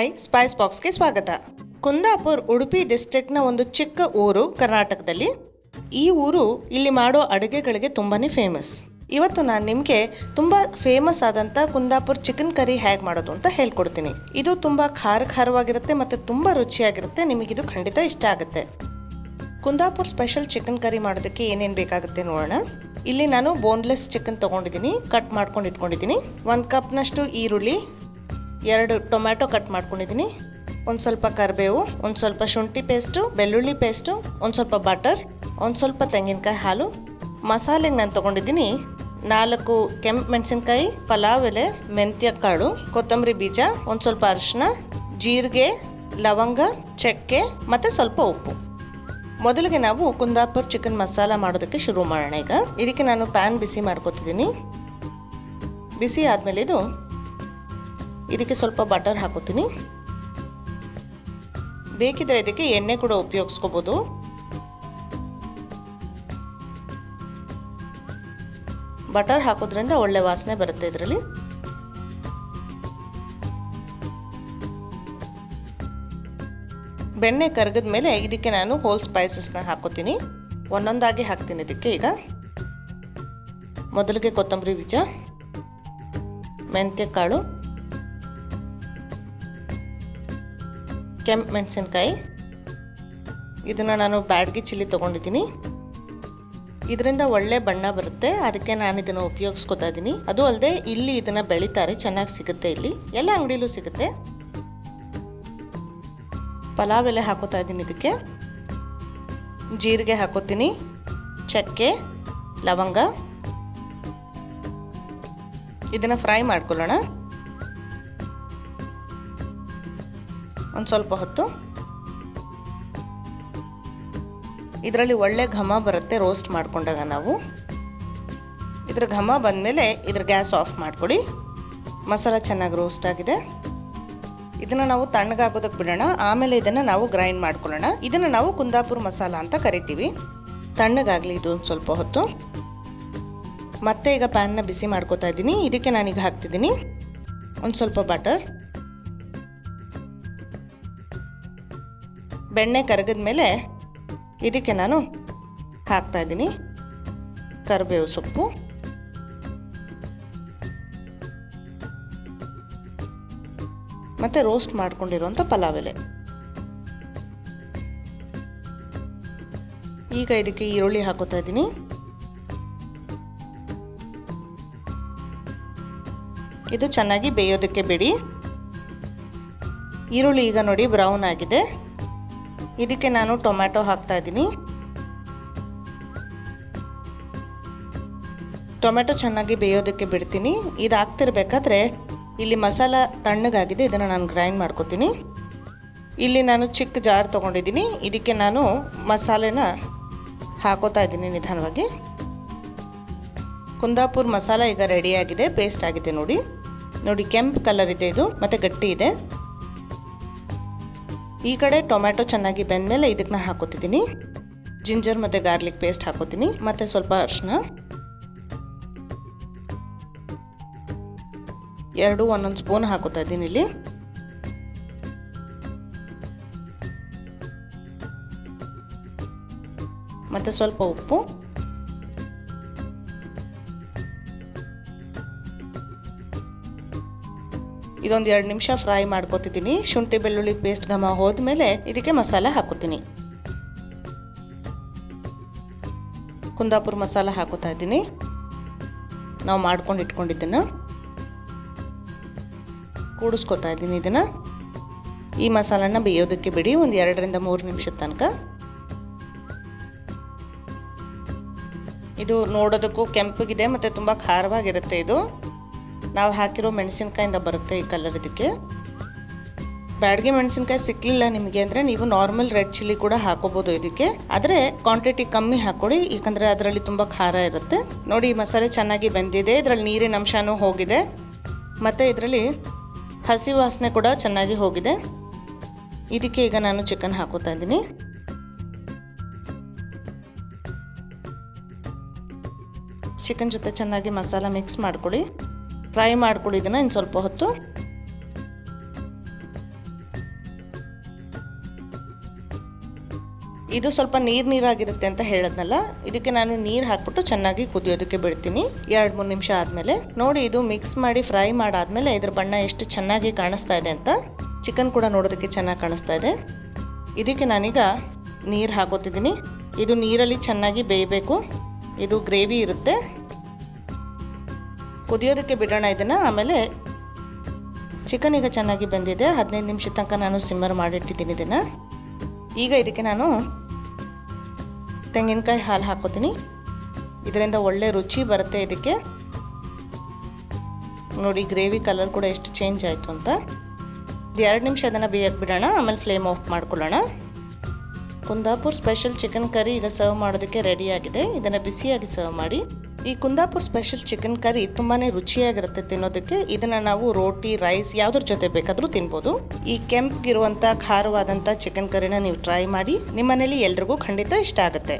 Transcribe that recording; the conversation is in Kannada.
ಹಾಯ್ ಸ್ಪೈಸ್ ಬಾಕ್ಸ್ಗೆ ಸ್ವಾಗತ. ಕುಂದಾಪುರ್, ಉಡುಪಿ ಡಿಸ್ಟ್ರಿಕ್ಟ್ನ ಒಂದು ಚಿಕ್ಕ ಊರು ಕರ್ನಾಟಕದಲ್ಲಿ. ಈ ಊರು ಇಲ್ಲಿ ಮಾಡೋ ಅಡುಗೆಗಳಿಗೆ ತುಂಬಾ ಫೇಮಸ್ ಇವತ್ತು ನಾನು ನಿಮಗೆ ತುಂಬ ಫೇಮಸ್ ಆದಂಥ ಕುಂದಾಪುರ್ ಚಿಕನ್ ಕರಿ ಹೇಗೆ ಮಾಡೋದು ಅಂತ ಹೇಳ್ಕೊಡ್ತೀನಿ. ಇದು ತುಂಬ ಖಾರ ಖಾರವಾಗಿರುತ್ತೆ ಮತ್ತು ತುಂಬ ರುಚಿಯಾಗಿರುತ್ತೆ ನಿಮಗಿದು ಖಂಡಿತ ಇಷ್ಟ ಆಗುತ್ತೆ. ಕುಂದಾಪುರ್ ಸ್ಪೆಷಲ್ ಚಿಕನ್ ಕರಿ ಮಾಡೋದಕ್ಕೆ ಏನೇನು ಬೇಕಾಗುತ್ತೆ ನೋಡೋಣ. ಇಲ್ಲಿ ನಾನು ಬೋನ್ಲೆಸ್ ಚಿಕನ್ ತೊಗೊಂಡಿದ್ದೀನಿ ಕಟ್ ಮಾಡ್ಕೊಂಡು ಇಟ್ಕೊಂಡಿದ್ದೀನಿ. ಒಂದು ಕಪ್ನಷ್ಟು ಈರುಳ್ಳಿ ಎರಡು ಟೊಮ್ಯಾಟೊ ಕಟ್ ಮಾಡ್ಕೊಂಡಿದ್ದೀನಿ. ಒಂದು ಸ್ವಲ್ಪ ಕರಿಬೇವು, ಒಂದು ಸ್ವಲ್ಪ ಶುಂಠಿ ಪೇಸ್ಟು, ಬೆಳ್ಳುಳ್ಳಿ ಪೇಸ್ಟು, ಒಂದು ಸ್ವಲ್ಪ ಬಟರ್, ಒಂದು ಸ್ವಲ್ಪ ತೆಂಗಿನಕಾಯಿ ಹಾಲು. ಮಸಾಲೆಗೆ ನಾನು ತೊಗೊಂಡಿದ್ದೀನಿ ನಾಲ್ಕು ಕೆಂಪು ಮೆಣಸಿನ್ಕಾಯಿ, ಪಲಾವ್ ಎಲೆ, ಮೆಂತ್ಯ ಕಾಳು, ಕೊತ್ತಂಬರಿ ಬೀಜ, ಒಂದು ಸ್ವಲ್ಪ ಅರಿಶಿನ ಜೀರಿಗೆ, ಲವಂಗ, ಚಕ್ಕೆ ಮತ್ತು ಸ್ವಲ್ಪ ಉಪ್ಪು. ಮೊದಲಿಗೆ ನಾವು ಕುಂದಾಪುರ್ ಚಿಕನ್ ಮಸಾಲ ಮಾಡೋದಕ್ಕೆ ಶುರು ಮಾಡೋಣ ಈಗ. ಇದಕ್ಕೆ ನಾನು ಪ್ಯಾನ್ ಬಿಸಿ ಮಾಡ್ಕೊತಿದ್ದೀನಿ. ಬಿಸಿ ಆದಮೇಲೆ ಇದು ಇದಕ್ಕೆ ಸ್ವಲ್ಪ ಬಟರ್ ಹಾಕೋತೀನಿ. ಬೇಕಿದ್ರೆ ಇದಕ್ಕೆ ಎಣ್ಣೆ ಕೂಡ ಉಪಯೋಗಿಸ್ಕೋಬೋದು. ಬಟರ್ ಹಾಕೋದ್ರಿಂದ ಒಳ್ಳೆ ವಾಸನೆ ಬರುತ್ತೆ ಇದರಲ್ಲಿ. ಬೆಣ್ಣೆ ಕರಗದ ಮೇಲೆ ಇದಕ್ಕೆ ನಾನು ಹೋಲ್ ಸ್ಪೈಸಸ್ನ ಹಾಕೋತೀನಿ. ಒಂದೊಂದಾಗಿ ಹಾಕ್ತೀನಿ ಇದಕ್ಕೆ ಈಗ. ಮೊದಲಿಗೆ ಕೊತ್ತಂಬರಿ ಬೀಜ, ಮೆಂತ್ಯ ಕಾಳು ಕೆಂಪು ಮೆಣಸಿನ್ಕಾಯಿ ಇದನ್ನು ನಾನು ಬ್ಯಾಡ್ಗಿ ಚಿಲ್ಲಿ ತೊಗೊಂಡಿದ್ದೀನಿ. ಇದರಿಂದ ಒಳ್ಳೆ ಬಣ್ಣ ಬರುತ್ತೆ. ಅದಕ್ಕೆ ನಾನು ಇದನ್ನು ಉಪಯೋಗಿಸ್ಕೊತಾ ಇದ್ದೀನಿ ಅದು ಅಲ್ಲದೆ ಇಲ್ಲಿ ಇದನ್ನು ಬೆಳೀತಾರೆ. ಚೆನ್ನಾಗಿ ಸಿಗುತ್ತೆ ಇಲ್ಲಿ. ಎಲ್ಲ ಅಂಗಡಿಲೂ ಸಿಗುತ್ತೆ. ಪಲಾವ್ ಎಲೆ ಹಾಕೋತಾ ಇದ್ದೀನಿ ಇದಕ್ಕೆ. ಜೀರಿಗೆ ಹಾಕೋತೀನಿ. ಚಕ್ಕೆ, ಲವಂಗ. ಇದನ್ನು ಫ್ರೈ ಮಾಡ್ಕೊಳ್ಳೋಣ. ಒಂದು ಸ್ವಲ್ಪ ಹೊತ್ತು. ಇದರಲ್ಲಿ ಒಳ್ಳೆ ಘಮ ಬರುತ್ತೆ ರೋಸ್ಟ್ ಮಾಡಿಕೊಂಡಾಗ ನಾವು. ಇದ್ರ ಘಮ ಬಂದಮೇಲೆ ಇದ್ರ ಗ್ಯಾಸ್ ಆಫ್ ಮಾಡ್ಕೊಳ್ಳಿ ಮಸಾಲ ಚೆನ್ನಾಗಿ ರೋಸ್ಟ್ ಆಗಿದೆ. ಇದನ್ನು ನಾವು ತಣ್ಣಗಾಗೋದಕ್ಕೆ ಬಿಡೋಣ. ಆಮೇಲೆ ಇದನ್ನು ನಾವು ಗ್ರೈಂಡ್ ಮಾಡ್ಕೊಳ್ಳೋಣ. ಇದನ್ನು ನಾವು ಕುಂದಾಪುರ ಮಸಾಲ ಅಂತ ಕರಿತೀವಿ. ತಣ್ಣಗಾಗಲಿ ಇದು ಒಂದು ಸ್ವಲ್ಪ ಹೊತ್ತು. ಮತ್ತೆ ಈಗ ಪ್ಯಾನ್ನ ಬಿಸಿ ಮಾಡ್ಕೋತಾ ಇದ್ದೀನಿ. ಇದಕ್ಕೆ ನಾನೀಗ ಹಾಕ್ತಿದ್ದೀನಿ. ಒಂದು ಸ್ವಲ್ಪ ಬಟರ್ ಬೆಣ್ಣೆ ಕರಗಿದ ಮೇಲೆ ಇದಕ್ಕೆ ನಾನು ಹಾಕ್ತಾ ಇದ್ದೀನಿ. ಕರಿಬೇವು ಸೊಪ್ಪು. ಮತ್ತು ರೋಸ್ಟ್ ಮಾಡ್ಕೊಂಡಿರುವಂಥ ಪಲಾವ್ ಎಲೆ. ಈಗ ಇದಕ್ಕೆ ಈರುಳ್ಳಿ ಹಾಕೋತಾ ಇದ್ದೀನಿ. ಇದು ಚೆನ್ನಾಗಿ ಬೇಯೋದಕ್ಕೆ ಬಿಡಿ. ಈರುಳ್ಳಿ ಈಗ ನೋಡಿ ಬ್ರೌನ್ ಆಗಿದೆ. ಇದಕ್ಕೆ ನಾನು ಟೊಮ್ಯಾಟೊ ಹಾಕ್ತಾ ಇದ್ದೀನಿ. ಟೊಮೆಟೊ ಚೆನ್ನಾಗಿ ಬೇಯೋದಕ್ಕೆ ಬಿಡ್ತೀನಿ. ಇದು ಹಾಕ್ತಿರ್ಬೇಕಾದ್ರೆ ಇಲ್ಲಿ ಮಸಾಲ ತಣ್ಣಗಾಗಿದೆ, ಇದನ್ನು ನಾನು ಗ್ರೈಂಡ್ ಮಾಡ್ಕೊತೀನಿ. ಇಲ್ಲಿ ನಾನು ಚಿಕ್ಕ ಜಾರ್ ತೊಗೊಂಡಿದ್ದೀನಿ. ಇದಕ್ಕೆ ನಾನು ಮಸಾಲೆನ ಹಾಕೋತಾ ಇದ್ದೀನಿ ನಿಧಾನವಾಗಿ. ಕುಂದಾಪುರ್ ಮಸಾಲ ಈಗ ರೆಡಿಯಾಗಿದೆ ಪೇಸ್ಟ್ ಆಗಿದೆ ನೋಡಿ. ನೋಡಿ ಕೆಂಪು ಕಲರ್ ಇದೆ ಇದು, ಮತ್ತು ಗಟ್ಟಿ ಇದೆ. ಈ ಕಡೆ ಟೊಮ್ಯಾಟೊ ಚೆನ್ನಾಗಿ ಬೆಂದಮೇಲೆ ಇದಕ್ಕೆ ನಾ ಹಾಕೋತಿದ್ದೀನಿ ಜಿಂಜರ್ ಮತ್ತು ಗಾರ್ಲಿಕ್ ಪೇಸ್ಟ್ ಹಾಕೋತೀನಿ ಮತ್ತು ಸ್ವಲ್ಪ ಅರಿಶಿನ. ಎರಡು ಒಂದೊಂದು ಸ್ಪೂನ್ ಹಾಕೋತಾ ಇದ್ದೀನಿ ಇಲ್ಲಿ. ಮತ್ತು ಸ್ವಲ್ಪ ಉಪ್ಪು. ಇದೊಂದು ಎರಡು ನಿಮಿಷ ಫ್ರೈ ಮಾಡ್ಕೊತಿದ್ದೀನಿ. ಶುಂಠಿ ಬೆಳ್ಳುಳ್ಳಿ ಪೇಸ್ಟ್ ಘಮ ಹೋದ್ಮೇಲೆ ಇದಕ್ಕೆ ಮಸಾಲ ಹಾಕೋತೀನಿ ಕುಂದಾಪುರ ಮಸಾಲ ಹಾಕೋತಾ ಇದ್ದೀನಿ. ನಾವು ಮಾಡ್ಕೊಂಡು ಇಟ್ಕೊಂಡಿದ್ದನ್ನು ಕೂಡಿಸ್ಕೊತಾ ಇದ್ದೀನಿ ಇದನ್ನು. ಈ ಮಸಾಲನ ಬೇಯೋದಕ್ಕೆ ಬಿಡಿ, ಒಂದು ಎರಡರಿಂದ ಮೂರು ನಿಮಿಷದ ತನಕ. ಇದು ನೋಡೋದಕ್ಕೂ ಕೆಂಪಗಿದೆ, ಮತ್ತು ತುಂಬ ಖಾರವಾಗಿರುತ್ತೆ ಇದು. ನಾವು ಹಾಕಿರೋ ಮೆಣಸಿನ್ಕಾಯಿಂದ ಬರುತ್ತೆ ಈ ಕಲರ್ ಇದಕ್ಕೆ. ಬ್ಯಾಡ್ಗೆ ಮೆಣಸಿನ್ಕಾಯಿ ಸಿಕ್ಕಲಿಲ್ಲ ನಿಮಗೆ ಅಂದರೆ ನೀವು ನಾರ್ಮಲ್ ರೆಡ್ ಚಿಲ್ಲಿ ಕೂಡ ಹಾಕೋಬೋದು ಇದಕ್ಕೆ. ಆದರೆ ಕ್ವಾಂಟಿಟಿ ಕಮ್ಮಿ ಹಾಕೊಳ್ಳಿ ಯಾಕಂದರೆ ಅದರಲ್ಲಿ ತುಂಬ ಖಾರ ಇರುತ್ತೆ. ನೋಡಿ ಮಸಾಲೆ ಚೆನ್ನಾಗಿ ಬೆಂದಿದೆ, ಇದರಲ್ಲಿ ನೀರಿನ ಅಂಶನೂ ಹೋಗಿದೆ. ಮತ್ತು ಇದರಲ್ಲಿ ಹಸಿ ವಾಸನೆ ಕೂಡ ಚೆನ್ನಾಗಿ ಹೋಗಿದೆ. ಇದಕ್ಕೆ ಈಗ ನಾನು ಚಿಕನ್ ಹಾಕೋತಾ ಇದ್ದೀನಿ. ಚಿಕನ್ ಜೊತೆ ಚೆನ್ನಾಗಿ ಮಸಾಲ ಮಿಕ್ಸ್ ಮಾಡ್ಕೊಳ್ಳಿ ಫ್ರೈ ಮಾಡ್ಕೊಳ್ಳಿ ಇದನ್ನು ಇನ್ನು ಸ್ವಲ್ಪ ಹೊತ್ತು. ಇದು ಸ್ವಲ್ಪ ನೀರು ನೀರಾಗಿರುತ್ತೆ ಅಂತ ಹೇಳದ್ನಲ್ಲ, ಇದಕ್ಕೆ ನಾನು ನೀರು ಹಾಕ್ಬಿಟ್ಟು ಚೆನ್ನಾಗಿ ಕುದಿಯೋದಕ್ಕೆ ಬಿಡ್ತೀನಿ. ಎರಡು ಮೂರು ನಿಮಿಷ ಆದಮೇಲೆ. ನೋಡಿ, ಇದು ಮಿಕ್ಸ್ ಮಾಡಿ ಫ್ರೈ ಮಾಡಾದಮೇಲೆ ಇದ್ರ ಬಣ್ಣ ಎಷ್ಟು ಚೆನ್ನಾಗಿ ಕಾಣಿಸ್ತಾ ಇದೆ ಅಂತ. ಚಿಕನ್ ಕೂಡ ನೋಡೋದಕ್ಕೆ ಚೆನ್ನಾಗಿ ಕಾಣಿಸ್ತಾ ಇದೆ. ಇದಕ್ಕೆ ನಾನೀಗ ನೀರು ಹಾಕೋತಿದ್ದೀನಿ. ಇದು ನೀರಲ್ಲಿ ಚೆನ್ನಾಗಿ ಬೇಯಬೇಕು. ಇದು ಗ್ರೇವಿ ಇರುತ್ತೆ. ಕುದಿಯೋದಕ್ಕೆ ಬಿಡೋಣ ಇದನ್ನು. ಆಮೇಲೆ ಚಿಕನ್ ಈಗ ಚೆನ್ನಾಗಿ ಬಂದಿದೆ. ಹದಿನೈದು ನಿಮಿಷ ತನಕ ನಾನು ಸಿಮ್ಮರ್ ಮಾಡಿಟ್ಟಿದ್ದೀನಿ ಇದನ್ನು. ಈಗ ಇದಕ್ಕೆ ನಾನು ತೆಂಗಿನಕಾಯಿ ಹಾಲು ಹಾಕೋತೀನಿ ಇದರಿಂದ ಒಳ್ಳೆ ರುಚಿ ಬರುತ್ತೆ ಇದಕ್ಕೆ. ನೋಡಿ, ಗ್ರೇವಿ ಕಲರ್ ಕೂಡ ಎಷ್ಟು ಚೇಂಜ್ ಆಯಿತು ಅಂತ. ಇದು ಎರಡು ನಿಮಿಷ ಅದನ್ನು ಬೇಯಕ್ಕೆ ಬಿಡೋಣ. ಆಮೇಲೆ ಫ್ಲೇಮ್ ಆಫ್ ಮಾಡ್ಕೊಳ್ಳೋಣ. ಕುಂದಾಪುರ್ ಸ್ಪೆಷಲ್ ಚಿಕನ್ ಕರಿ ಈಗ ಸರ್ವ್ ಮಾಡೋದಕ್ಕೆ ರೆಡಿಯಾಗಿದೆ ಇದನ್ನು ಬಿಸಿಯಾಗಿ ಸರ್ವ್ ಮಾಡಿ. ಈ ಕುಂದಾಪುರ್ ಸ್ಪೆಷಲ್ ಚಿಕನ್ ಕರಿ ತುಂಬಾನೇ ರುಚಿಯಾಗಿರುತ್ತೆ ತಿನ್ನೋದಕ್ಕೆ. ಇದನ್ನ ನಾವು ರೋಟಿ ರೈಸ್ ಯಾವುದ್ರ ಜೊತೆ ಬೇಕಾದರೂ ತಿನ್ಬೋದು. ಈ ಕೆಂಪ್ಗಿರುವಂತ, ಖಾರವಾದಂತ ಚಿಕನ್ ಕರಿನ ನೀವು ಟ್ರೈ ಮಾಡಿ. ನಿಮ್ಮನೇಲಿ ಎಲ್ರಿಗೂ ಖಂಡಿತ ಇಷ್ಟ ಆಗುತ್ತೆ.